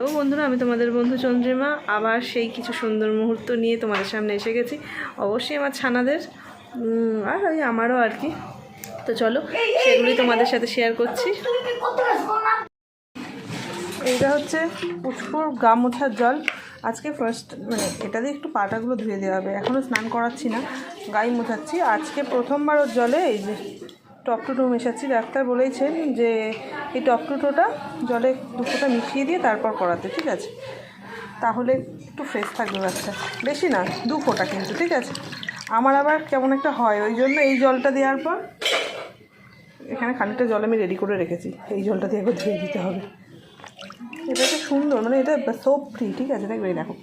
তো বন্ধুরা, আমি তোমাদের বন্ধু চন্দ্রিমা। আবার সেই কিছু সুন্দর মুহূর্ত নিয়ে তোমাদের সামনে এসে গেছি। অবশ্যই আমার ছানাদের আর ওই আমারও আর কি। তো চলো সেগুলি তোমাদের সাথে শেয়ার করছি। এইটা হচ্ছে পুষ্পুর গা মোছার জল। আজকে ফার্স্ট মানে এটা দিয়ে একটু পাটাগুলো ধুয়ে দেওয়া হবে। এখনও স্নান করাচ্ছি না গাই মোছাচ্ছি। আজকে প্রথমবার ওর জলে এই যে টপ টুটো মেশাচ্ছি, ডাক্তার বলেছেন যে এই টপ টুটোটা জলে দুটোটা মিশিয়ে দিয়ে তারপর করাতে, ঠিক আছে? তাহলে একটু ফ্রেশ থাকবে বাচ্চা। বেশি না দু ফোঁটা কিন্তু, ঠিক আছে? আমার আবার কেমন একটা হয়, ওই জন্য এই জলটা দেওয়ার পর এখানে খানিকটা জল আমি রেডি করে রেখেছি। এই জলটা দিয়ে একবার ধুয়ে দিতে হবে। এটা তো সুন্দর মানে এটা সোপ ফ্রি ঠিক আছে? দেখবে দেখো।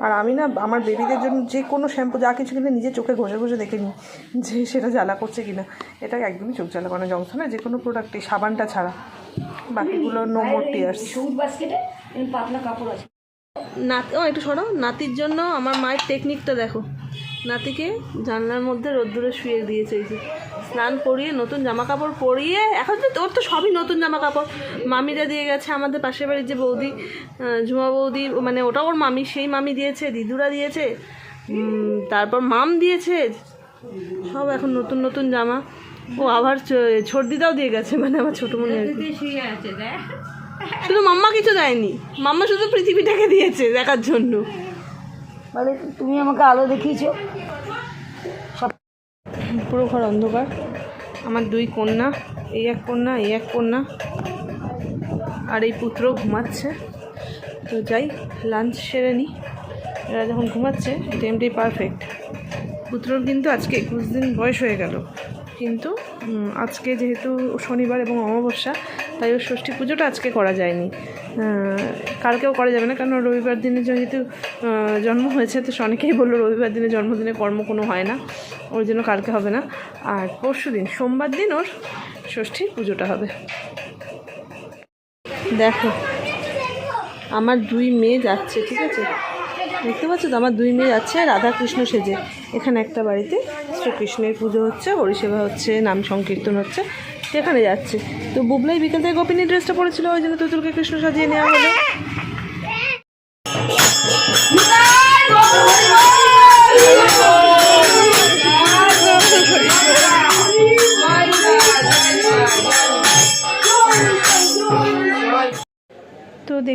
আর আমি না, আমার বেবিদের জন্য যে কোনো শ্যাম্পু যা কিছু কিনে নিজে চোখে ঘষে ঘষে দেখে নিই যে সেটা জ্বালা করছে কিনা। এটা একদমই চোখ জ্বালা করে জংশন যে কোনো প্রোডাক্টই সাবানটা ছাড়া। বাকিগুলো নো মোর টিয়ার্স নাতি, ও, একটু সরো নাতির জন্য আমার মায়ের টেকনিকটা দেখো। নাতিকে জানলার মধ্যে রোদ্দুরে শুয়ে দিয়েছে এই যে। স্নান করিয়ে নতুন জামা কাপড় পরিয়ে এখন তো তোর তো সবই নতুন জামা কাপড় মামিরা দিয়ে গেছে আমাদের পাশের বাড়ির যে বৌদি ঝুমা বৌদি মানে ওটা ওর মামি সেই মামি দিয়েছে দিদুরা দিয়েছে তারপর মাম দিয়েছে সব এখন নতুন নতুন জামা। ও আবার ছ- ছর্দিটাও দিয়ে গেছে মানে আমার ছোটো মনে শুধু মাম্মা কিছু দেয়নি মাম্মা শুধু পৃথিবীটাকে দিয়েছে দেখার জন্য। বলে তুমি আমাকে আলো দেখিয়েছো? পুরো ঘর অন্ধকার। আমার দুই কন্যা, এই এক কন্যা, এই এক কন্যা। আর এই পুত্র ঘুমাচ্ছে। তো যাই লাঞ্চ সেরে নিই এরা যখন ঘুমাচ্ছে টাইমটাই পারফেক্ট পুত্রর কিন্তু আজকে একুশ দিন বয়স হয়ে গেল। কিন্তু আজকে যেহেতু শনিবার এবং অমাবস্যা, তাই ওর ষষ্ঠী পুজোটা আজকে করা যায়নি। কালকেও করা যাবে না কারণ রবিবার দিনে যেহেতু জন্ম হয়েছে, তো অনেকেই বলল রবিবার দিনে জন্মদিনে কর্ম কোনো হয় না ওর জন্য কালকে হবে না। আর পরশু দিন, সোমবার দিন ওর ষষ্ঠী পুজোটা হবে। দেখো, আমার দুই মেয়ে যাচ্ছে, ঠিক আছে? দেখতে পাচ্ছ তো? আমার দুই মেয়ে যাচ্ছে রাধা কৃষ্ণ সেজে। এখানে একটা বাড়িতে শ্রীকৃষ্ণের পুজো হচ্ছে হরিসেবা হচ্ছে, নাম সংকীর্তন হচ্ছে, সেখানে যাচ্ছে। তো বুবলাই বিকেল থেকে গোপিনী ড্রেসটা পরেছিল, ওই জন্য তুতুলকে কৃষ্ণ সাজিয়ে নেওয়া হলো।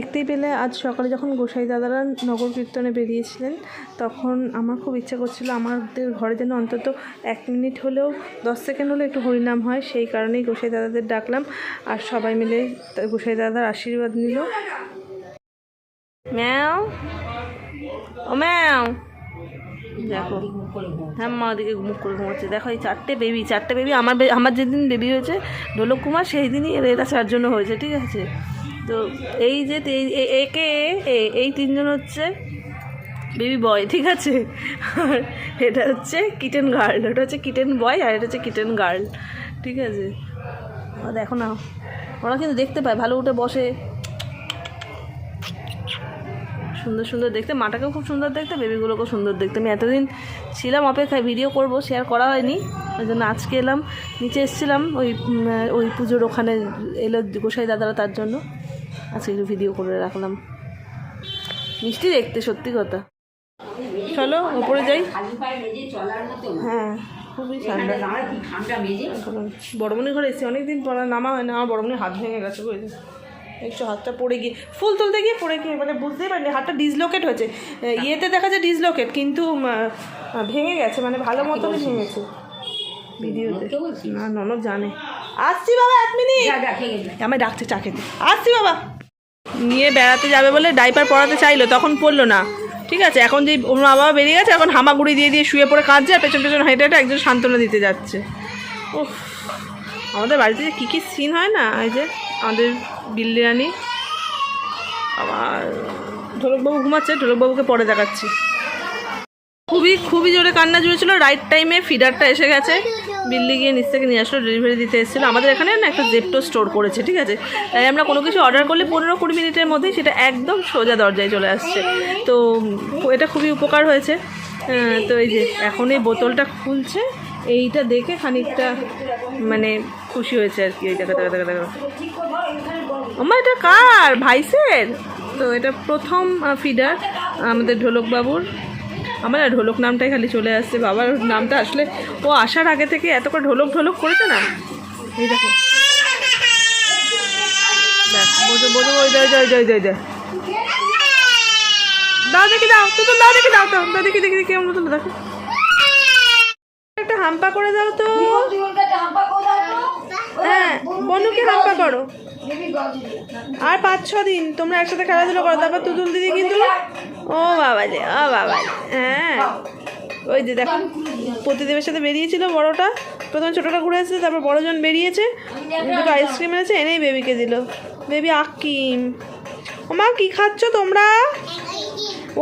দেখতেই পেলে আজ সকালে যখন গোসাই দাদারা নগর কীর্তনে বেরিয়েছিলেন, তখন আমার খুব ইচ্ছা করছিল আমাদের ঘরে যেন অন্তত এক মিনিট হলেও, দশ সেকেন্ড হলেও একটু হরিনাম হয়। সেই কারণেই গোসাই দাদাদের ডাকলাম আর সবাই মিলে গোসাই দাদার আশীর্বাদ নিল। ম্যাও, ও ম্যাও। দেখো হ্যাঁ মা ওদিকে মুখ করে ঘুমাচ্ছে। দেখো, এই চারটে বেবি চারটে বেবি আমার আমার যেদিন বেবি হয়েছে ঢোলক কুমার সেই দিনই এরা চারজন হয়েছে, ঠিক আছে? তো এই যে একে এই তিনজন হচ্ছে বেবি বয় ঠিক আছে? আর এটা হচ্ছে কিটেন গার্ল ওটা হচ্ছে কিটেন বয় আর এটা হচ্ছে কিটেন গার্ল ঠিক আছে? দেখো না, ওরা কিন্তু দেখতে পায়, ভালো উঠে বসে। সুন্দর সুন্দর দেখতে, মাটাকেও খুব সুন্দর দেখতে বেবিগুলোকেও সুন্দর দেখতে। আমি এতদিন ছিলাম, অপেক্ষায় ভিডিও করব শেয়ার করা হয়নি। ওই জন্য আজকে এলাম, নিচে এসেছিলাম, ওই ওই পুজোর ওখানে এলো গোসাই দাদারা তার জন্য। আজকে একটু ভিডিও করে রাখলাম। মিষ্টি দেখতে সত্যি কথা। চলো ওপরে যাই। মতো হ্যাঁ খুবই ঠান্ডা। বড়মনির ঘরে এসেছি অনেকদিন পর নামা হয় না আমার বড়মনির হাত ভেঙে গেছে বুঝলি একটু হাতটা পড়ে গিয়ে ফুল তুলতে গিয়ে পড়ে গিয়ে মানে বুঝতেই পারিনি হাতটা ডিসলোকেট হয়েছে। ইয়েতে দেখা যায় ডিসলোকেট কিন্তু ভেঙে গেছে মানে ভালো মতনই ভেঙেছে ভিডিওতে? না ননদ জানে। আসছি বাবা এক মিনিট। আমায় ডাকছে চা খেতে। আসছি বাবা। নিয়ে বেড়াতে যাবে বলে ডাইপার পড়াতে চাইলো, তখন পড়ল না। ঠিক আছে, এখন যে ওর মা বাবা বেরিয়ে গেছে, এখন হামাগুড়ি দিয়ে দিয়ে শুয়ে পড়ে কাঁদছে আর পেছন পেছন হেঁটে হেঁটে একজন সান্ত্বনা দিতে যাচ্ছে। ও আমাদের বাড়িতে যে কী কী সিন হয় না, এই যে আমাদের বিল্ডিরানি আবার ঢোলকবাবু ঘুমাচ্ছে, ঢোলকবাবুকে পরে দেখাচ্ছি। খুবই খুবই জোরে কান্না জুড়েছিল রাইট টাইমে ফিডারটা এসে গেছে। বিল্লি গিয়ে নিচ থেকে নিয়ে আসলো ডেলিভারি দিতে এসেছিল। আমাদের এখানে না একটা জেপটো স্টোর করেছে, ঠিক আছে? তাই আমরা কোনো কিছু অর্ডার করলে পনেরো কুড়ি মিনিটের মধ্যেই সেটা একদম সোজা দরজায় চলে আসছে। তো, এটা খুবই উপকার হয়েছে। তো এই যে এখন এই বোতলটা খুলছে, এইটা দেখে খানিকটা মানে খুশি হয়েছে আর কি। ওই দেখা দেখা দেখা আমার এটা কার? ভাইসের? তো এটা প্রথম ফিডার আমাদের ঢোলক বাবুর আমার না ঢোলক নামটাই খালি চলে আসছে। বাবার নামটা আসলে ও আসার আগে থেকে এত করে ঢোলক ঢোলক করেছে না? এই দেখো। বোঝো বোঝো ওই দাও দেখি দাও তো তো দাও দেখি দাও তো দাও দেখি দেখি দেখো একটা হাম্পা করে দাও তো। হ্যাঁ বনুকে হাম্পা করো। আর পাঁচ, ছ দিন। তোমরা একসাথে খেলাধুলো করো, তারপর তুতুল দিদি কিন্তু ও বাবা যে ও বাবা হ্যাঁ। ওই যে দেখো প্রতিদেবের সাথে বেরিয়েছিল বড়টা। প্রথমে ছোটোটা ঘুরে এসেছে, তারপর বড়জন বেরিয়েছে। দুটো আইসক্রিম এনেছে, এনেই বেবিকে দিল। বেবি আকিম ও মা, কী খাচ্ছ তোমরা?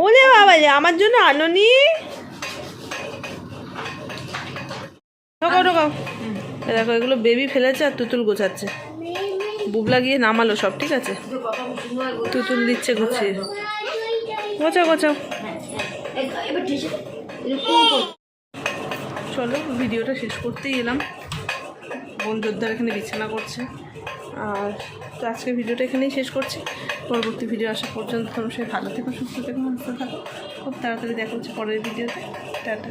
ওলে বাবা যে আমার জন্য আননি? ঢোকাও ঢোকাও। দেখো, এগুলো বেবি ফেলেছে আর তুতুল গোছাচ্ছে। বুবলা গিয়ে নামালো সব, ঠিক আছে? তুতুল দিচ্ছে গুছিয়ে গোছাও গোছাও। চলো, ভিডিওটা শেষ করতেই এলাম। বোন যোদ্ধার এখানে বিছানা করছে। আর তো আজকে ভিডিওটা এখানেই শেষ করছি। পরবর্তী ভিডিও আসা পর্যন্ত তোমরা সবাই ভালো থেকো, সুস্থ থেকো সুস্থ থাকো। খুব তাড়াতাড়ি দেখা হচ্ছে পরের ভিডিওতে। টাটা।